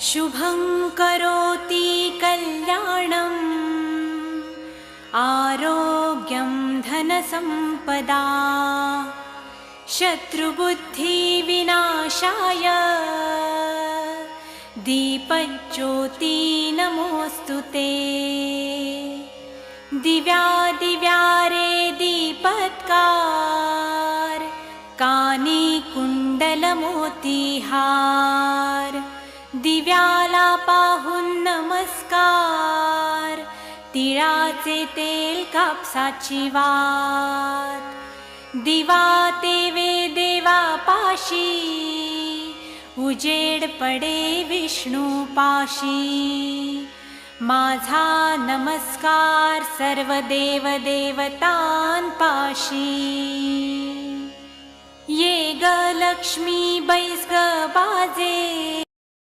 शुभं करोति कल्याणम् आरोग्यं धनसम्पदा शत्रुबुद्धिविनाशाय। दीपज्योति नमोऽस्तु ते। दिव्या दिव्यारे दीपत्कार कानि कुण्डलमोतिहार दिव्याला पाहून नमस्कार. तिळाचे तेल कापसाची वात. दिवा तेवे देवा पाशी उजेड पडे विष्णू पाशी माझा नमस्कार सर्व देव देवतांपाशी. ये ग लक्ष्मी बैस ग बाजे.